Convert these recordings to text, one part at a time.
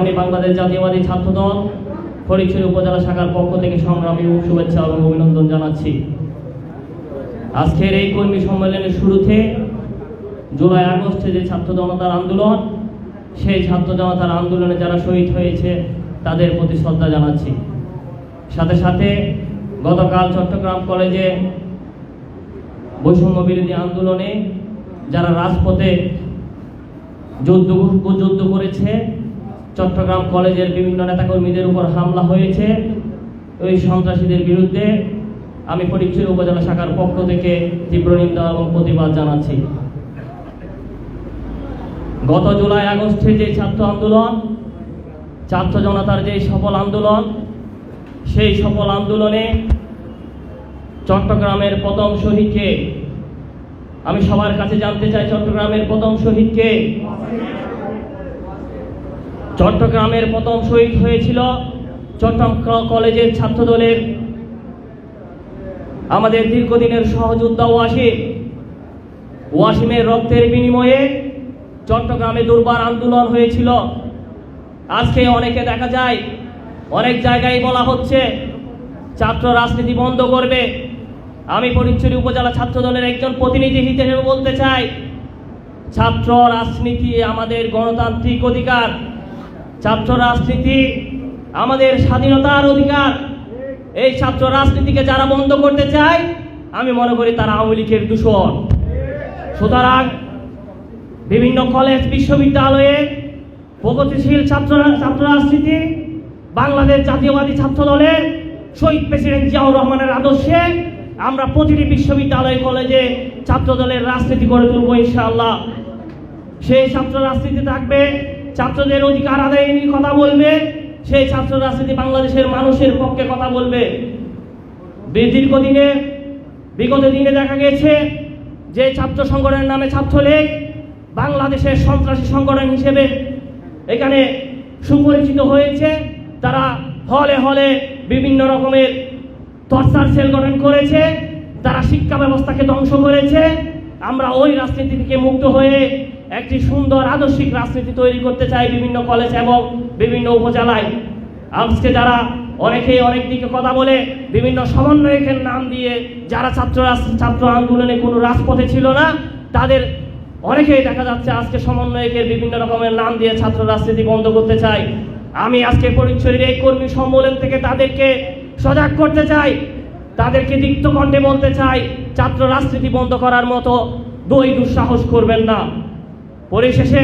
আমি বাংলাদেশ জাতীয়বাদী ছাত্রদল ফরিদপুর উপজেলা শাখার পক্ষ থেকে সংগ্রামী শুভেচ্ছা এবং অভিনন্দন জানাচ্ছি। আজকের এই কর্মী সম্মেলনের শুরুতে জুলাই আগস্টে যে ছাত্র জনতার আন্দোলন, সেই ছাত্র জনতার আন্দোলনে যারা শহীদ হয়েছে, তাদের প্রতি শ্রদ্ধা জানাচ্ছি। সাথে সাথে গতকাল চট্টগ্রাম কলেজে বৈষম্য বিরোধী আন্দোলনে যারা রাজপথে যুদ্ধ যুদ্ধ করেছে চট্টগ্রাম কলেজের বিভিন্ন নেতাকর্মীদের উপর হামলা হয়েছে। ওই সন্ত্রাসীদের বিরুদ্ধে আমি ফটিকছড়ি উপজেলা শাখার পক্ষ থেকে তীব্র নিন্দা এবং প্রতিবাদ জানাচ্ছি। গত জুলাই আগস্টে যে ছাত্র আন্দোলন, ছাত্র জনতার যে সফল আন্দোলন, সেই সফল আন্দোলনে চট্টগ্রামের প্রথম শহীদকে আমি সবার কাছে জানতে চাই, চট্টগ্রামের প্রথম শহীদকে। চট্টগ্রামের প্রথম শহীদ হয়েছিল চট্টগ্রাম কলেজের ছাত্রদলের। আমাদের দীর্ঘদিনের সহযোদ্ধা ওয়াসিম। ওয়াসিমের রক্তের বিনিময়ে চট্টগ্রামে দুর্বার আন্দোলন হয়েছিল। আজকে অনেকে দেখা যায়, অনেক জায়গায় বলা হচ্ছে, ছাত্র রাজনীতি বন্ধ করবে। আমি ফরিদচুরি উপজেলা ছাত্র দলের একজন প্রতিনিধি হিসেবে বলতে চাই, ছাত্র রাজনীতি আমাদের গণতান্ত্রিক অধিকার। ছাত্র রাজনীতি আমাদের স্বাধীনতার অধিকার। এই ছাত্র রাজনীতিকে যারা বন্ধ করতে চায়, আমি মনে করি তারা আওয়ামী লীগের দূষণ। সুতরাং বিভিন্ন কলেজ, বিশ্ববিদ্যালয়ে প্রগতিশীল ছাত্র ছাত্র রাজনীতি, বাংলাদেশ জাতীয়বাদী ছাত্র দলের শহীদ প্রেসিডেন্ট জিয়াউর রহমানের আদর্শে আমরা প্রতিটি বিশ্ববিদ্যালয়, কলেজে ছাত্র দলের রাজনীতি গড়ে তুলব ইনশাআল্লাহ। সেই ছাত্র রাজনীতি থাকবে ছাত্রদের অধিকার আদায় নিয়ে কথা বলবে, সেই ছাত্র রাজনীতি বাংলাদেশের মানুষের পক্ষে কথা বলবে। দীর্ঘদিনে, বিগত দিনে দেখা গেছে যে ছাত্র সংগঠনের নামে ছাত্রলীগ বাংলাদেশের সন্ত্রাসী সংগঠন হিসেবে এখানে সুপরিচিত হয়েছে। তারা হলে হলে বিভিন্ন রকমের টর্চার সেল গঠন করেছে, তারা শিক্ষা ব্যবস্থাকে ধ্বংস করেছে। আমরা ওই রাজনীতি থেকে মুক্ত হয়ে একটি সুন্দর আদর্শিক রাজনীতি তৈরি করতে চাই বিভিন্ন কলেজ এবং বিভিন্ন উপজেলায়। আজকে যারা অনেকেই অনেক দিকে কথা বলে, বিভিন্ন সমন্বয়কের নাম দিয়ে যারা ছাত্র ছাত্র আন্দোলনে কোনো রাজপথে ছিল না, তাদের অনেকেই দেখা যাচ্ছে আজকে সমন্বয়কের বিভিন্ন রকমের নাম দিয়ে ছাত্র রাজনীতি বন্ধ করতে চাই আমি আজকে পরিচয়ের এই কর্মী সম্মেলন থেকে তাদেরকে সজাগ করতে চাই, তাদেরকে দীপ্ত কণ্ঠে বলতে চাই, ছাত্র রাজনীতি বন্ধ করার মতো দই দুঃসাহস করবেন না। পরিশেষে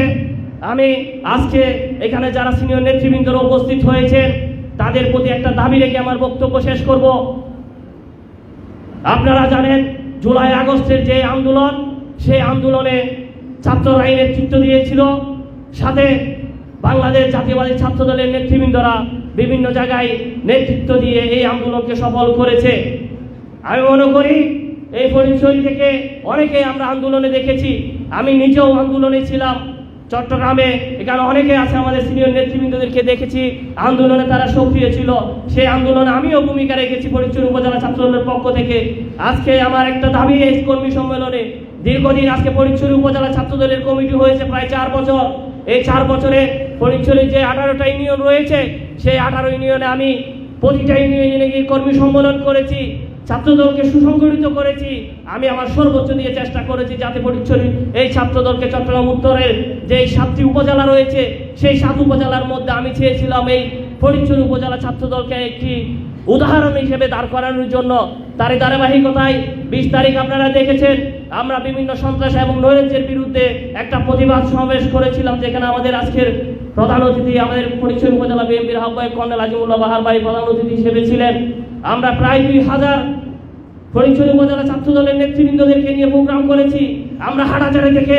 আমি আজকে এখানে যারা সিনিয়র নেতৃবৃন্দরা উপস্থিত হয়েছেন, তাদের প্রতি একটা দাবি রেখে আমার বক্তব্য শেষ করব। আপনারা জানেন, জুলাই আগস্টের যে আন্দোলন, সেই আন্দোলনে ছাত্ররাই নেতৃত্ব দিয়েছিল। সাথে বাংলাদেশ জাতীয়বাদী ছাত্র দলের নেতৃবৃন্দরা বিভিন্ন জায়গায় নেতৃত্ব দিয়ে এই আন্দোলনকে সফল করেছে। আমি মনে করি, এই পরিচয় থেকে অনেকেই আমরা আন্দোলনে দেখেছি। আমি নিজেও আন্দোলনে ছিলাম। চট্টগ্রামে এখানে অনেকে আছে আমাদের সিনিয়র নেতৃবৃন্দদেরকে দেখেছি। আন্দোলনে তারা সক্রিয় ছিল। সেই আন্দোলনে আমিও ভূমিকা রেখেছি ফরিদপুর উপজেলা ছাত্রদলের পক্ষ থেকে। আজকে আমার একটা দাবি এই কর্মী সম্মেলনে। দীর্ঘদিন আজকে ফরিদপুর উপজেলা ছাত্রদলের কমিটি হয়েছে, প্রায় চার বছর। এই চার বছরে ফরিদপুরের যে আঠারোটা ইউনিয়ন রয়েছে, সেই আঠারো ইউনিয়নে আমি প্রতিটা ইউনিয়নে গিয়ে কর্মী সম্মেলন করেছি। ছাত্রদলকে সুসংগঠিত করেছি। আমি আমার সর্বোচ্চ দিয়ে চেষ্টা করেছি যাতে পরিচ্ছন্ন। এই ছাত্রদলকে চট্টগ্রাম উত্তরের যে সাতটি উপজেলা রয়েছে, সেই সাত উপজেলার মধ্যে আমি চেয়েছিলাম এই ফরিদপুর উপজেলা ছাত্রদলকে একটি উদাহরণ হিসেবে দাঁড় করানোর জন্য। তারই ধারাবাহিকতায় বিশ তারিখ আপনারা দেখেছেন, আমরা বিভিন্ন সন্ত্রাস এবং নৈরাজ্যের বিরুদ্ধে একটা প্রতিবাদ সমাবেশ করেছিলাম, যেখানে আমাদের আজকের প্রধান অতিথি আমাদের পরিচয় উপজেলা বিএনপির আহ্বায়ক কর্নেল আজিমুল্লাহ বাহার ভাই প্রধান অতিথি হিসেবে ছিলেন। আমরা প্রায় দুই হাজার ফরিদপুর উপজেলা ছাত্র দলের নেতৃবৃন্দদেরকে নিয়ে প্রোগ্রাম করেছি। আমরা হাটাচারি থেকে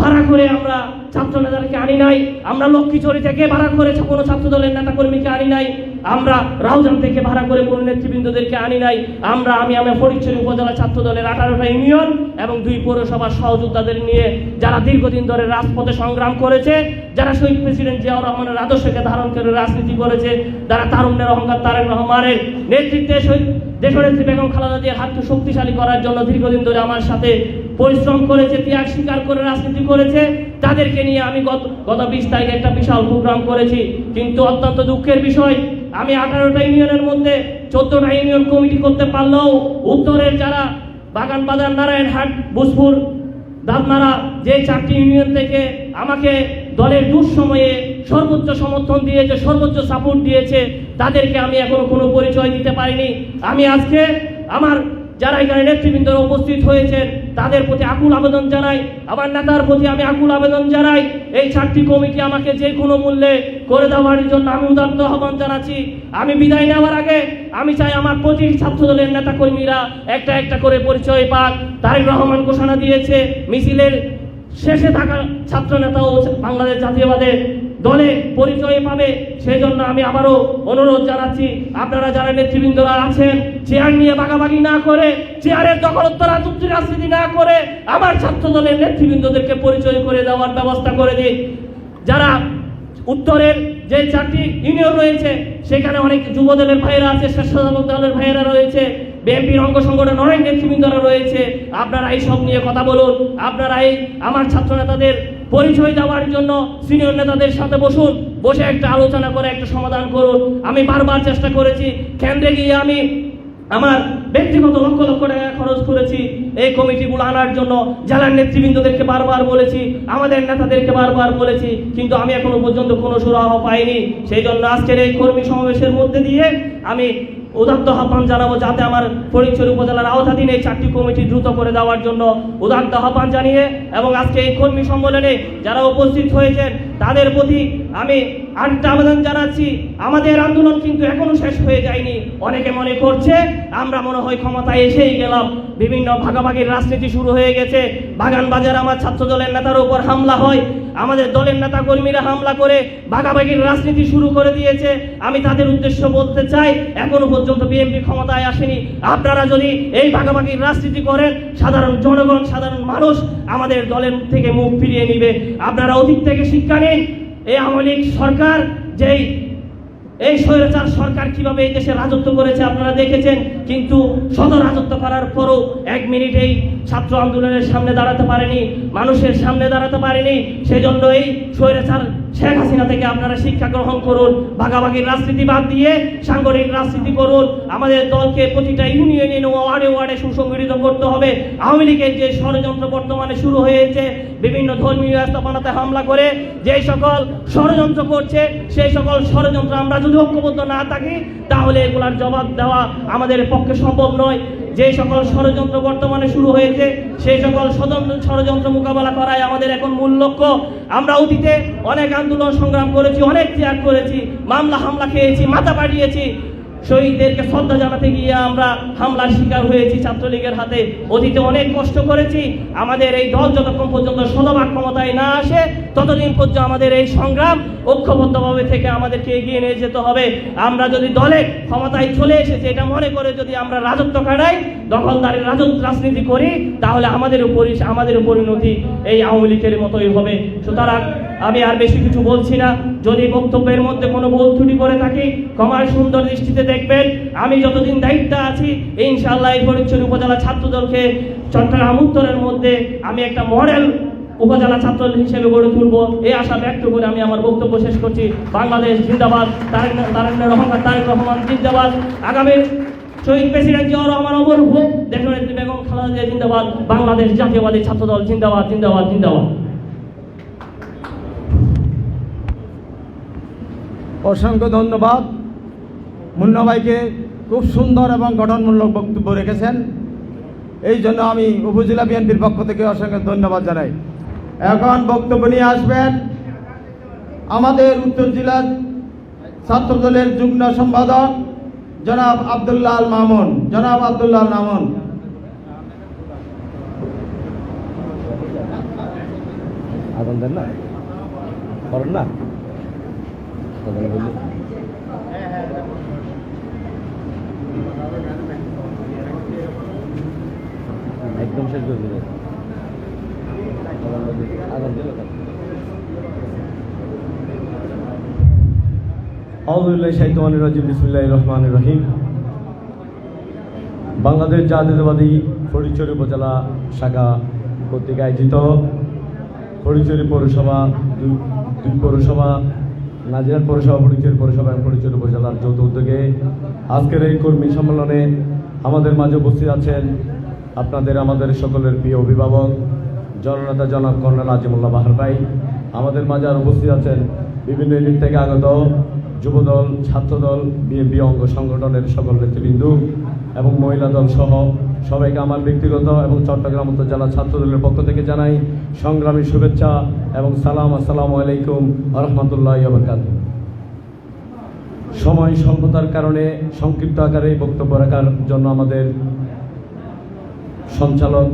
ভাড়া করে আমরা ছাত্র নেতাদেরকে আনি নাই। আমরা লক্ষ্মীচরি থেকে ভাড়া করে কোনো ছাত্র দলের নেতা কর্মীকে আনি নাই। আমরা রাউজান থেকে ভাড়া করে কোনো নেতৃবৃন্দদেরকে আনি নাই। আমরা আমি আমার ফরিদপুর উপজেলা ছাত্র দলের আঠারোটা ইউনিয়ন এবং দুই পৌরসভার সহযোদ্ধাদের নিয়ে যারা দীর্ঘদিন ধরে রাজপথে সংগ্রাম করেছে, যারা শহীদ প্রেসিডেন্ট জিয়াউর রহমানের আদর্শকে ধারণ করে রাজনীতি করেছে, যারা তারুণ্যের অহংকার তারেক রহমানের নেতৃত্বে শহীদ দেশনেত্রী বেগম খালেদা জিয়ার হাতকে শক্তিশালী করার জন্য দীর্ঘদিন ধরে আমার সাথে পরিশ্রম করেছে, ত্যাগ স্বীকার করে রাজনীতি করেছে। তাদেরকে নিয়ে আমি গত গত বিশ তারিখে একটা বিশাল প্রোগ্রাম করেছি। কিন্তু অত্যন্ত দুঃখের বিষয় আমি আঠারোটা ইউনিয়নের মধ্যে চোদ্দটা ইউনিয়ন কমিটি করতে পারলেও উত্তরের যারা বাগান বাজার নারায়ণহাট বুসপুর দাদমারা যে চারটি ইউনিয়ন থেকে আমাকে দলের দুঃসময়ে সর্বোচ্চ সমর্থন দিয়েছে, সর্বোচ্চ সাপোর্ট দিয়েছে, তাদেরকে আমি এখনও কোনো পরিচয় দিতে পারিনি। আমি আজকে আমার যারা এখানে নেতৃবৃন্দরা উপস্থিত হয়েছেন তাদের প্রতি আকুল আবেদন জানাই, আমার নেতার প্রতি আমি আকুল আবেদন জানাই, এই চারটি কমিটি আমাকে যে কোনো মূল্যে করে দেওয়ার জন্য আমি উদার্ত আহ্বান জানাচ্ছি। আমি বিদায় নেওয়ার আগে আমি চাই আমার প্রতি ছাত্র দলের নেতা কর্মীরা একটা একটা করে পরিচয় পাক। তারেক রহমান ঘোষণা দিয়েছে, মিছিলের শেষে থাকা ছাত্র নেতাও বাংলাদেশ জাতীয়বাদের দলে পরিচয় পাবে সেই জন্য আমি আবারও অনুরোধ জানাচ্ছি, আপনারা যারা নেতৃবৃন্দরা আছেন চেয়ার নিয়ে বাগাবাগি না করে চেয়ারের দখলত্ব রাজনীতি রাজনীতি না করে, আমার ছাত্র দলের নেতৃবৃন্দদেরকে পরিচয় করে দেওয়ার ব্যবস্থা করে দিন। যারা উত্তরের যে চারটি ইউনিয়ন রয়েছে, সেখানে অনেক যুব দলের ভাইয়েরা আছে, স্বেচ্ছাসেবক দলের ভাইয়েরা রয়েছে, বিএনপির অঙ্গ সংগঠন অনেক নেতৃবৃন্দরা রয়েছে, আপনারা এই সব নিয়ে কথা বলুন, আপনারা এই আমার ছাত্র নেতাদের পরিচয় দেওয়ার জন্য সিনিয়র নেতাদের সাথে বসুন, বসে একটা আলোচনা করে, একটা সমাধান করুন। আমি বারবার চেষ্টা করেছি, কেন্দ্রে গিয়ে আমি আমার ব্যক্তিগত লক্ষ লক্ষ টাকা খরচ করেছি। এই কমিটিগুলো আনার জন্য জেলার নেতৃবৃন্দদেরকে বারবার বলেছি, আমাদের নেতাদেরকে বারবার বলেছি, কিন্তু আমি এখনও পর্যন্ত কোনো সুরাহ পাইনি। সেই জন্য আজকের এই কর্মী সমাবেশের মধ্যে দিয়ে আমি উদাত্ত আহ্বান জানাব যাতে আমার ফরিদপুর উপজেলার আওতাধীন এই চারটি কমিটি দ্রুত করে দেওয়ার জন্য উদাত্ত আহ্বান জানিয়ে এবং আজকে এই কর্মী সম্মেলনে যারা উপস্থিত হয়েছেন, তাদের প্রতি আমি আরেকটা আবেদন জানাচ্ছি। আমাদের আন্দোলন কিন্তু এখনও শেষ হয়ে যায়নি। অনেকে মনে করছে, আমরা মনে হয় ক্ষমতায় এসেই গেলাম। বিভিন্ন ভাগাভাগির রাজনীতি শুরু হয়ে গেছে। বাগান বাজার আমার ছাত্র দলের নেতার উপর হামলা হয়। আমাদের দলের নেতা কর্মীরা হামলা করে ভাগাভাগির রাজনীতি শুরু করে দিয়েছে। আমি তাদের উদ্দেশ্য বলতে চাই, এখনও পর্যন্ত বিএনপি ক্ষমতায় আসেনি। আপনারা যদি এই ভাগাভাগির রাজনীতি করেন, সাধারণ জনগণ, সাধারণ মানুষ আমাদের দলের থেকে মুখ ফিরিয়ে নিবে। আপনারা অতীত থেকে শিক্ষা নিন, এই আওয়ামী লীগ সরকার, যেই, এই স্বৈরাচার সরকার কীভাবে এই দেশে রাজত্ব করেছে আপনারা দেখেছেন, কিন্তু শত রাজত্ব করার পরও এক মিনিট এই ছাত্র আন্দোলনের সামনে দাঁড়াতে পারেনি মানুষের সামনে দাঁড়াতে পারেনি সেজন্য এই স্বৈরাচার শেখ হাসিনা থেকে আপনারা শিক্ষা গ্রহণ করুন ভাগাভাগির রাজনীতি বাদ দিয়ে সাংগঠনিক রাজনীতি করুন। আমাদের দলকে প্রতিটা ইউনিয়নে ওয়ার্ডে ওয়ার্ডে সুসংগঠিত করতে হবে। আওয়ামী লীগের যে ষড়যন্ত্র বর্তমানে শুরু হয়েছে, বিভিন্ন ধর্মীয় স্থাপনাতে হামলা করে, যে সকল ষড়যন্ত্র করছে, সেই সকল ষড়যন্ত্র আমরা যদি ঐক্যবদ্ধ না থাকি, তাহলে এগুলার জবাব দেওয়া আমাদের পক্ষে সম্ভব নয়। যে সকল ষড়যন্ত্র বর্তমানে শুরু হয়েছে, সেই সকল ষড়যন্ত্র মোকাবেলা করাই আমাদের এখন মূল লক্ষ্য। আমরা অতীতে অনেক আন্দোলন সংগ্রাম করেছি, অনেক ত্যাগ করেছি, মামলা, হামলা খেয়েছি, মাথা পাঠিয়েছি শহীদদেরকে শ্রদ্ধা জানাতে গিয়ে আমরা হামলার শিকার হয়েছি ছাত্রলীগের হাতে। অতীতে অনেক কষ্ট করেছি, আমাদের এই দল যতক্ষণ পর্যন্ত শতভাগ ক্ষমতায় না আসে, ততদিন পর্যন্ত আমাদের এই সংগ্রাম ঐক্যবদ্ধভাবে থেকে আমাদেরকে এগিয়ে নিয়ে যেতে হবে। আমরা যদি দলে ক্ষমতায় চলে এসেছে, এটা মনে করে যদি আমরা রাজত্ব কাটাই দখলদারের রাজত্ব রাজনীতি করি, তাহলে আমাদের উপরই আমাদের পরিণতি এই আওয়ামী লীগের মতোই হবে। সুতরাং আমি আর বেশি কিছু বলছি না। যদি বক্তব্যের মধ্যে কোনো ভুল ত্রুটি করে থাকি, ক্ষমার সুন্দর দৃষ্টিতে দেখবেন, আমি যতদিন দায়িত্বে আছি, ইনশাআল্লাহ এই ফরিদপুর উপজেলা ছাত্র দলকে চট্টগ্রাম উত্তরের মধ্যে আমি একটা মডেল উপজেলা ছাত্র হিসেবে গড়ে তুলবো। এই আশা ব্যক্ত করে আমি আমার বক্তব্য শেষ করছি। বাংলাদেশ জিন্দাবাদ, তারেক তারেক রহমান তারেক রহমান জিন্দাবাদ। আগামী শহীদ প্রেসিডেন্ট জিয়াউর রহমান, অমর হোক দেশের নেত্রী বেগম খালেদা জিয়া জিন্দাবাদ, বাংলাদেশ জাতীয়বাদী ছাত্র দল জিন্দাবাদ জিন্দাবাদ জিন্দাবাদ। অসংখ্য ধন্যবাদ। মুন্না ভাইকে খুব সুন্দর এবং গঠনমূলক বক্তব্য রেখেছেন। এই জন্য আমি উপজেলা বিএনপির পক্ষ থেকে অসংখ্য ধন্যবাদ জানাই। এখন বক্তব্য নিয়ে আসবেন আমাদের উত্তর জেলার ছাত্রদলের যুগ্ম সম্পাদক জনাব আবদুল্লাহ আল মামুন জনাব আবদুল্লাহ মামুন। একদম শেষ করে দিলে আদান দিল রহমান রহিম। বাংলাদেশ জাতীয়তাবাদী ফরিদচর উপজেলা শাখা কর্তৃক আয়োজিত ফটিকছড়ি পৌরসভা, দুই পৌরসভা নাজিরাট পৌরসভা ফটিকছড়ি পৌরসভা এবং উপজেলার যৌথ উদ্যোগে আজকের এই কর্মী সম্মেলনে আমাদের মাঝে উপস্থিত আছেন আপনাদের, আমাদের সকলের প্রিয় অভিভাবক, জননেতা জনাব কর্নেল আজিমুল্লাহ বাহার ভাই। আমাদের মাঝে আর উপস্থিত আছেন বিভিন্ন ইউনিট থেকে আগত যুবদল, ছাত্রদল, বিএনপি অঙ্গ সংগঠনের সকল নেতৃবৃন্দ এবং মহিলা দল সহ সবাইকে আমার ব্যক্তিগত এবং চট্টগ্রাম উত্তর জেলা ছাত্রদলের পক্ষ থেকে জানাই সংগ্রামী শুভেচ্ছা এবং সালাম, আসসালামু আলাইকুম রহমতুল্লাহ বরকাত সময় স্বল্পতার কারণে সংক্ষিপ্ত আকারে বক্তব্য রাখার জন্য আমাদের সঞ্চালক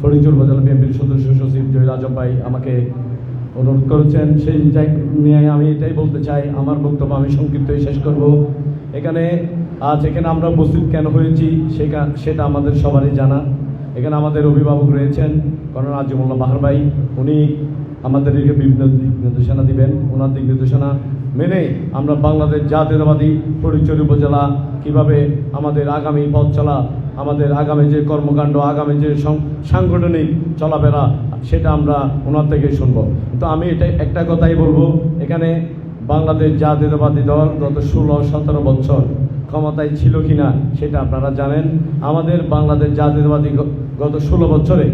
ফরিদপুর উপজেলা বিএনপির সদস্য সচিব জহির আজম ভাই আমাকে অনুরোধ করেছেন, সেই নিয়ে আমি এটাই বলতে চাই, আমার বক্তব্য আমি সংক্ষিপ্তই শেষ করব। এখানে, আজ এখানে আমরা উপস্থিত কেন হয়েছি সেটা সেটা আমাদের সবারই জানা। এখানে আমাদের অভিভাবক রয়েছেন কর্নেল আজিমুল্লাহ বাহার ভাই। উনি আমাদেরকে বিভিন্ন দিক নির্দেশনা দিবেন। ওনার দিক নির্দেশনা মেনে আমরা বাংলাদেশ জাতীয়তাবাদী ফরিদচুরি উপজেলা কীভাবে আমাদের আগামী পথ চলা আমাদের আগামী যে কর্মকাণ্ড, আগামী যে সাংগঠনিক চলাফেরা, সেটা আমরা ওনার থেকে শুনব। তো আমি এটা একটা কথাই বলব, এখানে বাংলাদেশ জাতীয়তাবাদী দল গত ষোলো, সতেরো বছর ক্ষমতায় ছিল কিনা, সেটা আপনারা জানেন। আমাদের বাংলাদেশ জাতীয়তাবাদী গত ষোলো বছরে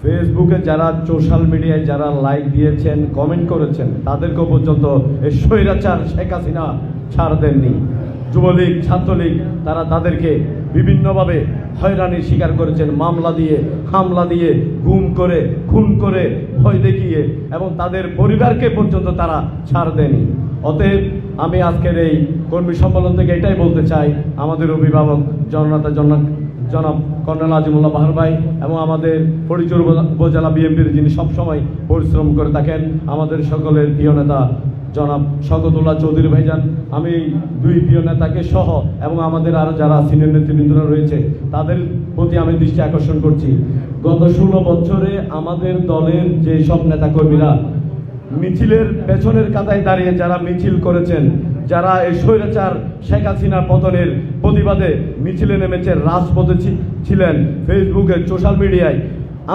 ফেসবুকে যারা সোশ্যাল মিডিয়ায় যারা লাইক দিয়েছেন, কমেন্ট করেছেন, তাদেরকেও পর্যন্ত এই স্বৈরাচার শেখ হাসিনা ছাড় দেননি। যুবলীগ, ছাত্রলীগ, তারা তাদেরকে বিভিন্নভাবে হয়রানির শিকার করেছেন, মামলা দিয়ে, হামলা দিয়ে, গুম করে, খুন করে, ভয় দেখিয়ে, এবং তাদের পরিবারকে পর্যন্ত তারা ছাড় দেয়নি। অতএব আমি আজকের এই কর্মী সম্মেলন থেকে এটাই বলতে চাই, আমাদের অভিভাবক জননেতা জন জনাব কর্নেল আজিমুল্লাহ বাহার ভাই এবং আমাদের ফরিচুর উপজেলা বিএনপির যিনি সবসময় পরিশ্রম করে থাকেন, আমাদের সকলের প্রিয় নেতা জনাব শকতুল্লাহ চৌধুরী ভাইজান, আমি দুই প্রিয় নেতাকে সহ এবং আমাদের আরও যারা সিনিয়র নেতৃবৃন্দরা রয়েছে, তাদের প্রতি আমি দৃষ্টি আকর্ষণ করছি। গত ষোলো বছরে আমাদের দলের যে সব নেতাকর্মীরা মিছিলের পেছনের কাতায় দাঁড়িয়ে যারা মিছিল করেছেন, যারা এই স্বৈরাচার শেখ হাসিনার পতনের প্রতিবাদে মিছিলে নেমেছে, রাজপথে ছিলেন, ফেসবুকে, সোশ্যাল মিডিয়ায়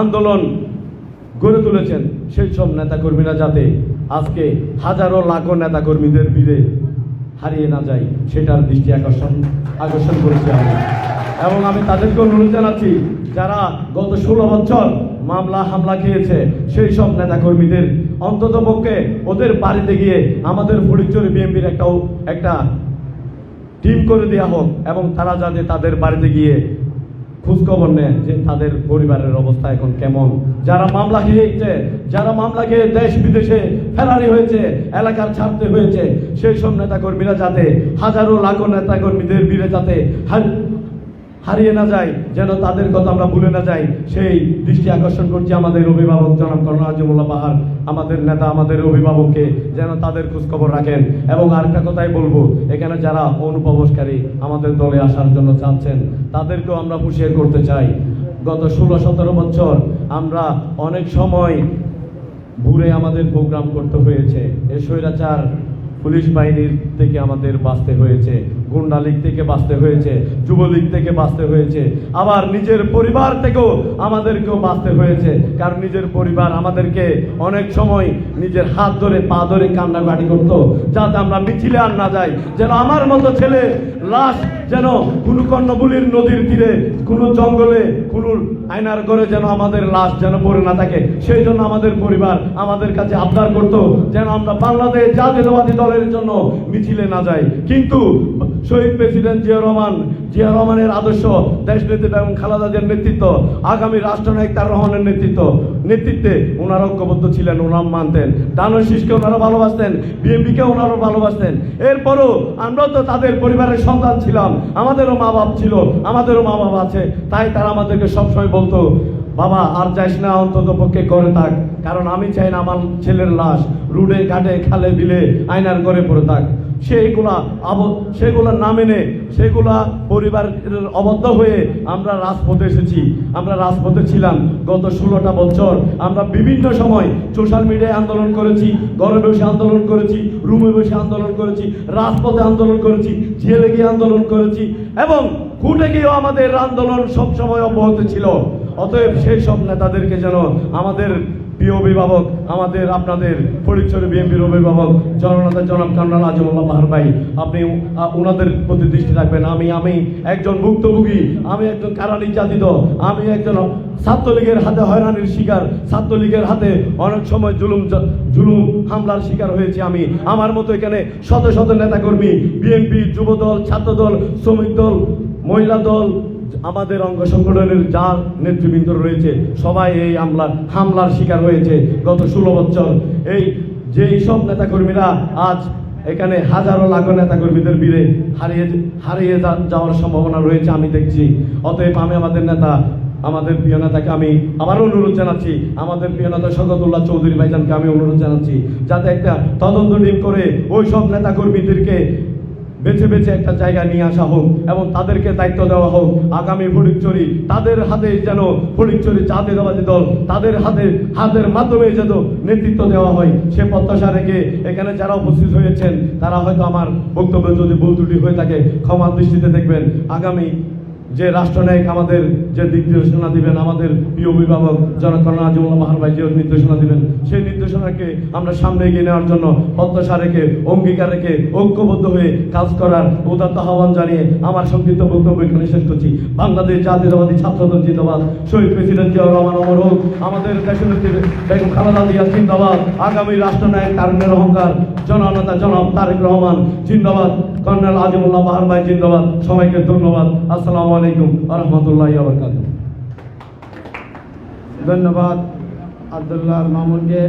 আন্দোলন গড়ে তুলেছেন সেই সব নেতাকর্মীরা যাতে আজকে হাজারো লাখো নেতাকর্মীদের ভিড়ে হারিয়ে না যায়, সেটার দৃষ্টি আকর্ষণ আকর্ষণ করেছি আমি। এবং আমি তাদেরকে অনুরোধ জানাচ্ছি, যারা গত ষোলো বছর মামলা, হামলা খেয়েছে, সেই সব নেতাকর্মীদের অন্তত পক্ষে ওদের বাড়িতে গিয়ে আমাদের ফরিদচুরি বিএনপির একটা একটা টিম করে দেওয়া হোক, এবং তারা যাতে তাদের বাড়িতে গিয়ে খোঁজখবর নেন যে তাদের পরিবারের অবস্থা এখন কেমন। যারা মামলা খেয়েছে, যারা মামলা খেয়ে দেশ বিদেশে ফেরারি হয়েছে, এলাকার ছাড়তে হয়েছে, সেই সব নেতাকর্মীরা যাতে হাজারো লাখো নেতাকর্মীদের বিরে যাতে হারিয়ে না যায়, যেন তাদের কথা আমরা ভুলে না যাই, সেই দৃষ্টি আকর্ষণ করছি আমাদের অভিভাবক জনাব কর্ণ আজিমুল্লাহ বাহার আমাদের নেতা, আমাদের অভিভাবককে, যেন তাদের খোঁজখবর রাখেন। এবং আরেকটা কথাই বলব, এখানে যারা অনুপ্রবেশকারী আমাদের দলে আসার জন্য চাচ্ছেন, তাদেরকেও আমরা হুঁশিয়ার করতে চাই। গত ষোলো, সতেরো বছর আমরা অনেক সময় ঘুরে আমাদের প্রোগ্রাম করতে হয়েছে। এ স্বৈরাচার পুলিশ বাহিনীর থেকে আমাদের বাঁচতে হয়েছে। গুন্ডা লীগ থেকে বাঁচতে হয়েছে, যুবলীগ থেকে বাঁচতে হয়েছে। আবার নিজের পরিবার থেকেও আমাদেরকেও বাঁচতে হয়েছে, কারণ নিজের পরিবার আমাদেরকে অনেক সময় নিজের হাত ধরে, পা ধরে কান্নাকাটি করতো, যাতে আমরা মিছিলে আর না যাই। যেন আমার মতো ছেলে লাশ যেন কোনো কর্ণবুলির নদীর তীরে, কোনো জঙ্গলে, কোনো আয়নার ঘরে যেন আমাদের লাশ যেন পড়ে না থাকে। সেই জন্য আমাদের পরিবার আমাদের কাছে আবদার করত, যেন আমরা বাংলাদেশ জাতীয়তাবাদী দলের জন্য মিছিলে না যাই। কিন্তু শহীদ প্রেসিডেন্ট জিয়া রহমান, জিয়া রহমানের আদর্শ, দেশ নেতৃত্ব এবং খালেদা জিয়ার নেতৃত্ব, আগামী রাষ্ট্রনায়ক তার রহমানের নেতৃত্ব। নেতৃত্বে ওনারা ঐক্যবদ্ধ ছিলেন, ওনারা মানতেন। দানব শীষকে ওনারা ভালোবাসতেন, বিএনপিকে ওনারা ভালোবাসতেন। এরপরও আমরাও তো তাদের পরিবারের সন্তান ছিলাম, আমাদেরও মা বাপ ছিল, আমাদেরও মা বাবা আছে, তাই তারা আমাদেরকে সবসময় বলতো, বাবা, আর যাইস না, অন্তত পক্ষে করে থাক। কারণ আমি চাই না আমার ছেলের লাশ রুডে, ঘাটে, খালে, বিলে, আয়নার ঘরে পড়ে থাক। সেইগুলা আব সেগুলা না মেনে সেগুলা পরিবারের অবদ্ধ হয়ে আমরা রাজপথে এসেছি। আমরা রাজপথে ছিলাম গত ষোলোটা বছর। আমরা বিভিন্ন সময় সোশ্যাল মিডিয়ায় আন্দোলন করেছি, ঘরে বসে আন্দোলন করেছি রুমে বসে আন্দোলন করেছি, রাজপথে আন্দোলন করেছি, জেলে গিয়ে আন্দোলন করেছি এবং খুঁটে গিয়েও আমাদের আন্দোলন সবসময় অব্যাহত ছিল। অতএব সেই সব নেতাদেরকে যেন আমাদের অভিভাবক, আমাদের, আপনাদের ফরিদচরে বিএনপির অভিভাবক, জননেতা জনাব কান্নাল আজমুল্লাহ বাহার ভাই, আপনি ওনাদের প্রতি দৃষ্টি রাখবেন। আমি আমি একজন ভুক্তভোগী, আমি একজন কারা নির্যাতিত আমি একজন ছাত্রলীগের হাতে হয়রানির শিকার, ছাত্রলীগের হাতে অনেক সময় জুলুম জুলুম হামলার শিকার হয়েছি আমি। আমার মতো এখানে শত শত নেতাকর্মী, বিএনপি, যুবদল, ছাত্রদল, শ্রমিক দল, মহিলা দল আমাদের অঙ্গ সংগঠনের যা নেতৃবৃন্দ রয়েছে, সবাই এই হামলার হামলার শিকার হয়েছে গত ষোলো বছর। এই যেই সব নেতাকর্মীরা আজ এখানে হাজারো লাখো নেতাকর্মীদের বীরে হারিয়ে হারিয়ে যাওয়ার সম্ভাবনা রয়েছে, আমি দেখছি। অতএব আমি আমাদের নেতা, আমাদের প্রিয় নেতাকে আমি আবারও অনুরোধ জানাচ্ছি, আমাদের প্রিয় নেতা শকতুল্লাহ চৌধুরী ভাইজানকে আমি অনুরোধ জানাচ্ছি, যাতে একটা তদন্ত টিম করে ওই সব নেতাকর্মীদেরকে বেছে বেছে একটা জায়গা নিয়ে আসা হোক এবং তাদেরকে দায়িত্ব দেওয়া হোক, আগামী ফটিকচুরি তাদের হাতে যেন ফড়িকচুরি চাঁদে দেওয়া দল তাদের হাতে, হাতের মাধ্যমে যেন নেতৃত্ব দেওয়া হয়, সে প্রত্যাশা রেখে এখানে যারা উপস্থিত হয়েছেন, তারা হয়তো আমার বক্তব্য যদি ভুল ত্রুটি হয়ে থাকে, ক্ষমা দৃষ্টিতে দেখবেন, আগামী যে রাষ্ট্রনায়ক আমাদের যে দিক নির্দেশনা দিবেন, আমাদের প্রিয় অভিভাবক জনকর্ণ আজিমুল্লাহ মাহার ভাই যে নির্দেশনা দিবেন, সেই নির্দেশনাকে আমরা সামনে এগিয়ে নেওয়ার জন্য প্রত্যাশা রেখে, অঙ্গীকার রেখে ঐক্যবদ্ধ হয়ে কাজ করার উদাত্ত আহ্বান জানিয়ে আমার সংক্ষিপ্ত বক্তব্য এখানে শেষ করছি। বাংলাদেশ জাতীয়তাবাদী ছাত্রদল জিন্দাবাদ। শহীদ প্রেসিডেন্ট জিয়াউর রহমান অমর হোক, আমাদের দেশনেত্রী বেগম খালেদা জিয়া জিন্দাবাদ। আগামী রাষ্ট্রনায়ক তারুণের অহংকার, জননেতা জনাব তারেক রহমান জিন্দাবাদ। কর্নেল আজিমুল্লাহ বাহার ভাই জিন্দাবাদ। সবাইকে ধন্যবাদ। আসসালামু আলাইকুম রহমতুল্লাহ আবরকাত ধন্যবাদ আবদুল্লাহ মামুনকে।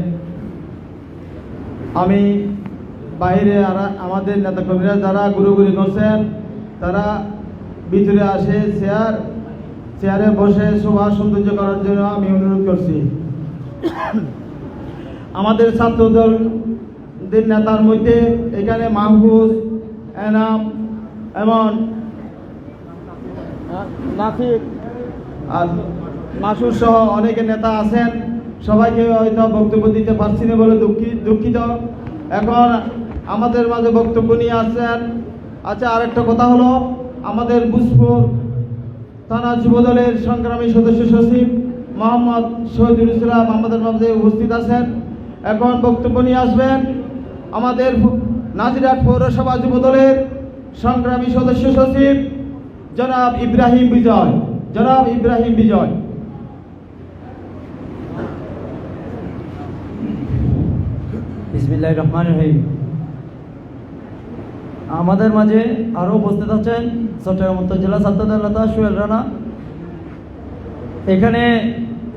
আমি বাইরে আমাদের নেতাকর্মীরা যারা ঘুরোঘুরি করছেন, তারা ভিতরে আসে চেয়ার, চেয়ারে বসে সভা সৌন্দর্য করার জন্য আমি অনুরোধ করছি। আমাদের ছাত্রদলদের নেতার মধ্যে এখানে মাহফুজ এনাম এবং নাফিক আর মাসুর সহ অনেকে নেতা আছেন। সবাইকে হয়তো বক্তব্য দিতে পারছি না বলে দুঃখিত দুঃখিত। এখন আমাদের মাঝে বক্তব্য নিয়ে আসছেন। আচ্ছা আরেকটা কথা হলো আমাদের বুসপুর থানা যুবদলের সংগ্রামী সদস্য সচিব মোহাম্মদ শহীদুল ইসলাম আমাদের মাঝে উপস্থিত আছেন। এখন বক্তব্য নিয়ে আসবেন আমাদের নাজিরাট পৌরসভা যুবদলের সংগ্রামী সদস্য সচিব জনাব ইব্রাহিম বিজয়। জনাব ইব্রাহিম বিজয়। বিসমিল্লাহ রহমান রহিম। আমাদের মাঝে আরও উপস্থিত আছেন চট্টগ্রাম উত্তর জেলা ছাত্রদল নেতা সোহেল রানা। এখানে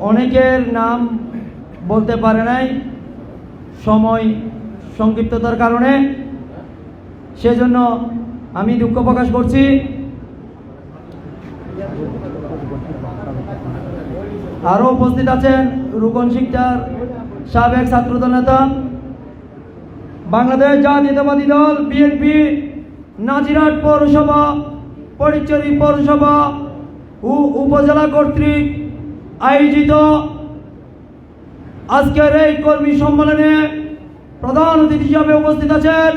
অনেকের নাম বলতে পারে নাই। সময় সংক্ষিপ্ততার কারণে সেজন্য আমি দুঃখ প্রকাশ করছি। আরও উপস্থিত আছেন রুকন শিকদার, সাবেক ছাত্রদল নেতা, বাংলাদেশ জাতীয়তাবাদী দল, বিএনপি, নাজিরহাট পৌরসভা, পরিচরি পৌরসভা ও উপজেলা কর্তৃক আয়োজিত আজকের এই কর্মী সম্মেলনে প্রধান অতিথি হিসাবে উপস্থিত আছেন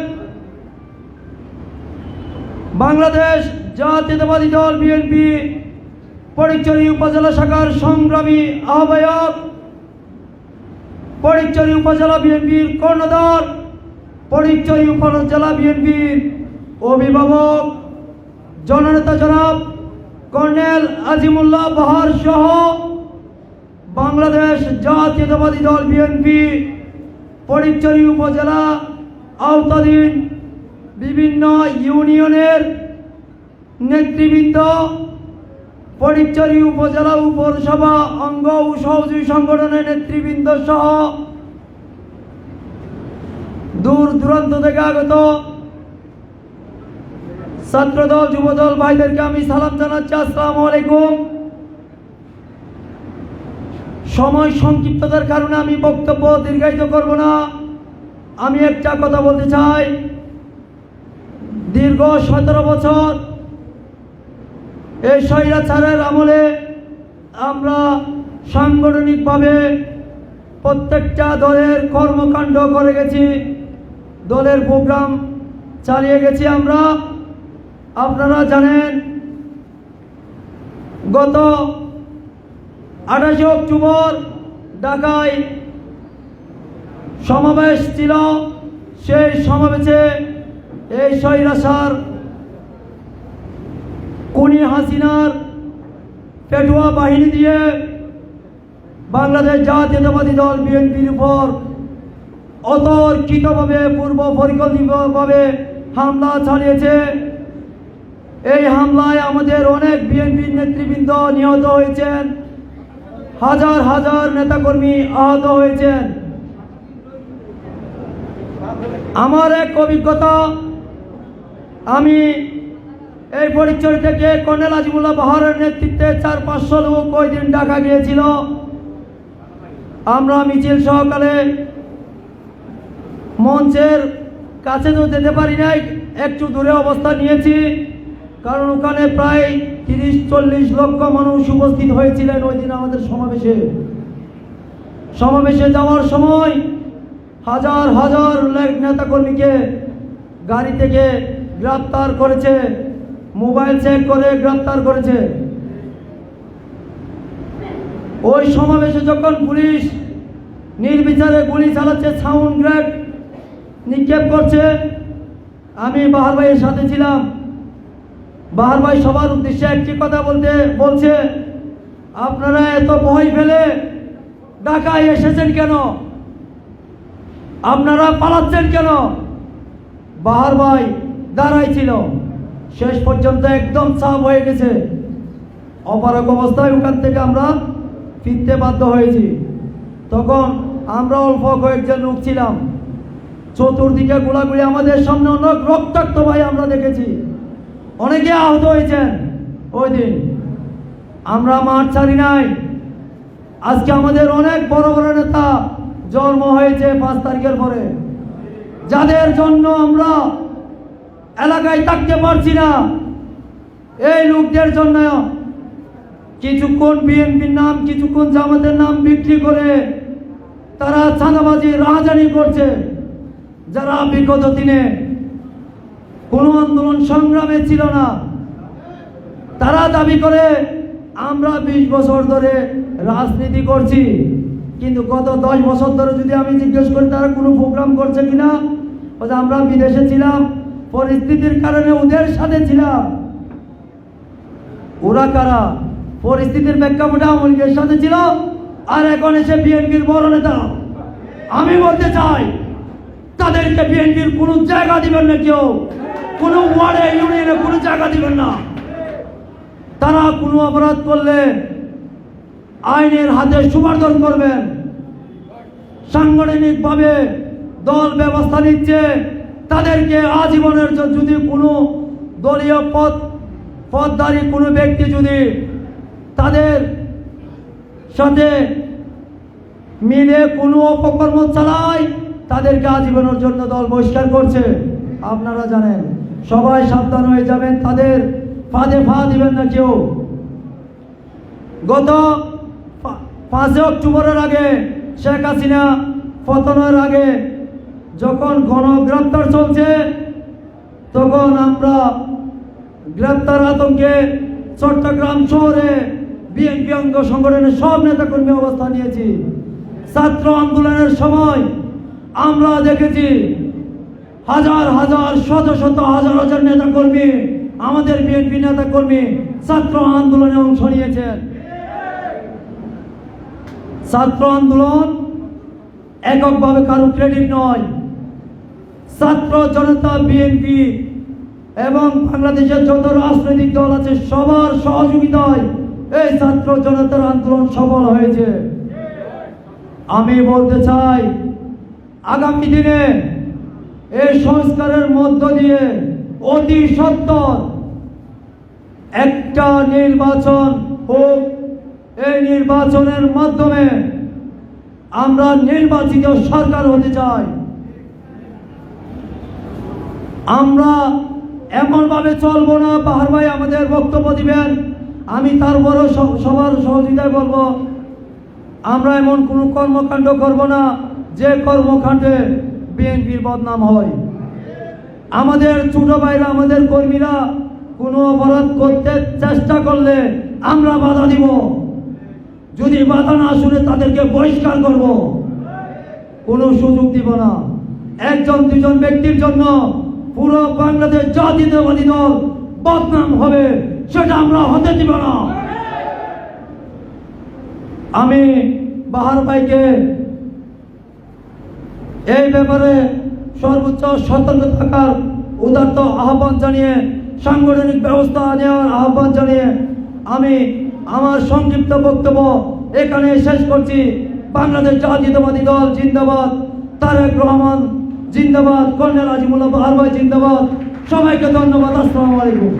বাংলাদেশ জাতীয়তাবাদী দল বিএনপি, পরিচরি উপজেলা শাখার সংগ্রামী আহ্বায়ক, পরিচরি উপজেলা বিএনপির কর্ণধার, পরিচরি উপজেলা বিএনপির অভিভাবক, জননেতা জনাব কর্নেল আজিমুল্লাহ বাহার সহ বাংলাদেশ জাতীয়তাবাদী দল বিএনপি, পরিচরি উপজেলা আওতাধীন বিভিন্ন ইউনিয়নের নেতৃবৃন্দ, পরিচরি উপজেলা পৌরসভা অঙ্গ ও সহযোগী সংগঠনের নেতৃবৃন্দ সহ দূর দূরান্ত থেকে আগত ছাত্রদল, যুবদল ভাইদেরকে আমি সালাম জানাচ্ছি। আসসালামু আলাইকুম। সময় সংক্ষিপ্ততার কারণে আমি বক্তব্য দীর্ঘায়িত করব না। আমি একটা কথা বলতে চাই। দীর্ঘ সতেরো বছর এই স্বৈরাচারের আমলে আমরা সাংগঠনিকভাবে প্রত্যেকটা দলের কর্মকাণ্ড করে গেছি, দলের প্রোগ্রাম চালিয়ে গেছি আমরা। আপনারা জানেন, গত আঠাশে অক্টোবর ঢাকায় সমাবেশ ছিল, সেই সমাবেশে এই স্বৈরাচার কুনি হাসিনার পেটুয়া বাহিনী দিয়ে বাংলাদেশ জাতীয়তাবাদী দল বিএনপির উপর অতর্কিতভাবে, পূর্ব পরিকল্পিতভাবে হামলা চালিয়েছে। এই হামলায় আমাদের অনেক বিএনপির নেতৃবৃন্দ নিহত হয়েছেন। হাজার হাজার নেতাকর্মী আহত হয়েছেন। আমার এক অভিজ্ঞতা আমি এই পরিচয় থেকে কর্নেল আজিমুল্লাহ বাহারের নেতৃত্বে চার পাঁচশো লোক ওই দিন ঢাকা গিয়েছিল। আমরা মিছিল সহকালে মঞ্চের কাছে তো যেতে পারি নাই, একটু দূরে অবস্থা নিয়েছি, কারণ ওখানে প্রায় তিরিশ, চল্লিশ লক্ষ মানুষ উপস্থিত হয়েছিলেন ওই দিন আমাদের সমাবেশে। সমাবেশে যাওয়ার সময় হাজার হাজার নেতাকর্মীকে গাড়ি থেকে গ্রেপ্তার করেছে। মোবাইল চেক করে গ্রেপ্তার করেছে। ওই সমাবেশে যখন পুলিশ নির্বিচারে গুলি চালাচ্ছে সাউন্ড গ্রেড নিক্ষেপ করছে, আমি বাহার ভাইয়ের সাথে ছিলাম। বাহার ভাই সবার উদ্দেশ্যে একটি কথা বলতে, বলছে, আপনারা এত ভয় ফেলে ঢাকায় এসেছেন কেন? আপনারা পালাচ্ছেন কেন? বাহার ভাই দাঁড়াই ছিল শেষ পর্যন্ত একদম চাপ হয়ে গেছে। অপারক অবস্থায় ওখান থেকে আমরা ফিরতে বাধ্য হয়েছি। তখন আমরা অল্প কয়েকজন লোক ছিলাম। চতুর্দিকে গোলাগুলি আমাদের সামনে অনেক রক্তাক্ত ভাই আমরা দেখেছি। অনেকে আহত হয়েছেন ওই দিন। আমরা মাঠ ছাড়ি নাই। আজকে আমাদের অনেক বড় বড় নেতা জন্ম হয়েছে পাঁচ তারিখের পরে। যাদের জন্য আমরা এলাকায় থাকতে পারছি না। এই লোকদের জন্য কিছুক্ষণ বিএনপির নাম, কিছুক্ষণ জামাতের নাম বিক্রি করে তারা চাঁদাবাজি, রাহাজানি করছে। যারা বিগত দিনে কোনো আন্দোলন সংগ্রামে ছিল না, তারা দাবি করে, আমরা বিশ বছর ধরে রাজনীতি করছি। কিন্তু গত দশ বছর ধরে যদি আমি জিজ্ঞেস করি, তারা কোনো প্রোগ্রাম করছে কিনা? আমরা বিদেশে ছিলাম পরিস্থিতির কারণে ওদের সাথে ছিলাম। ওরা কারা? পরিস্থিতির প্রেক্ষাপটে আওয়ামী সাথে ছিল, আর এখন এসে বিএনপির বড় নেতা। আমি বলতে চাই, তাদেরকে বিএনপির কোনো জায়গা দিবেন না কেউ। কোনো ওয়ার্ডে, ইউনিয়নে কোনো জায়গা দিবেন না। তারা কোনো অপরাধ করলে আইনের হাতে সুপার্দন করবেন। সাংগঠনিকভাবে দল ব্যবস্থা নিচ্ছে। তাদেরকে আজীবনের যদি কোনো দলীয় পদ, পদধারী কোনো ব্যক্তি যদি তাদের সাথে মিলে কোনো অপকর্ম চালায়, তাদেরকে আজীবনের জন্য দল বহিষ্কার করছে। আপনারা জানেন, সবাই সাবধান হয়ে যাবেন, তাদের ফাঁদে ফা দিবেন না কেউ। গত পাঁচই অক্টোবরের আগে শেখ হাসিনা পতনের আগে যখন গণগ্রেপ্তার চলছে, তখন আমরা গ্রেপ্তার আতঙ্কে চট্টগ্রাম শহরে বিএনপি অঙ্গ সংগঠনের সব নেতাকর্মী অবস্থান নিয়েছি। ছাত্র আন্দোলনের সময় আমরা দেখেছি হাজার হাজার, শত শত, হাজার হাজার নেতাকর্মী, আমাদের বিএনপি নেতাকর্মী ছাত্র আন্দোলনে অংশ নিয়েছেন ছাত্র আন্দোলন এককভাবে কারও ক্রেডিট নয় ছাত্র জনতা বিএনপি এবং বাংলাদেশের যত রাজনৈতিক দল আছে, সবার সহযোগিতায় এই ছাত্র জনতার আন্দোলন সফল হয়েছে। আমি বলতে চাই, আগামী দিনে এই সংস্কারের মধ্য দিয়ে অতি সত্তর একটা নির্বাচন হোক। এই নির্বাচনের মাধ্যমে আমরা নির্বাচিত সরকার হতে চাই। আমরা এমনভাবে চলবো না, পাহাড় ভাই আমাদের বক্তব্য দিবেন। আমি তারপরও সবার সহযোগিতায় বলব, আমরা এমন কোনো কর্মকাণ্ড করব না, যে কর্মকাণ্ডে বিএনপির বদনাম হয়। আমাদের ছোট ভাইরা, আমাদের কর্মীরা কোনো অপরাধ করতে চেষ্টা করলে আমরা বাধা দিব। যদি বাধা না শুনে তাদেরকে বহিষ্কার করব, কোনো সুযোগ দিব না। একজন, দুজন ব্যক্তির জন্য পুরো বাংলাদেশ জাতীয়তাবাদী দল বদনাম হবে, সেটা আমরা হতে দিব না। আমি বাহার ভাইকে এই ব্যাপারে সর্বোচ্চ সতর্ক থাকার উদার্ত আহ্বান জানিয়ে, সাংগঠনিক ব্যবস্থা নেওয়ার আহ্বান জানিয়ে আমি আমার সংক্ষিপ্ত বক্তব্য এখানে শেষ করছি। বাংলাদেশ জাতীয়তাবাদী দল জিন্দাবাদ, তারেক রহমান জিন্দাবাদ কর্নেল আজিমুল্লাহ আরবাই জিন্দাবাদ। সবাইকে ধন্যবাদ আসসালামু আলাইকুম।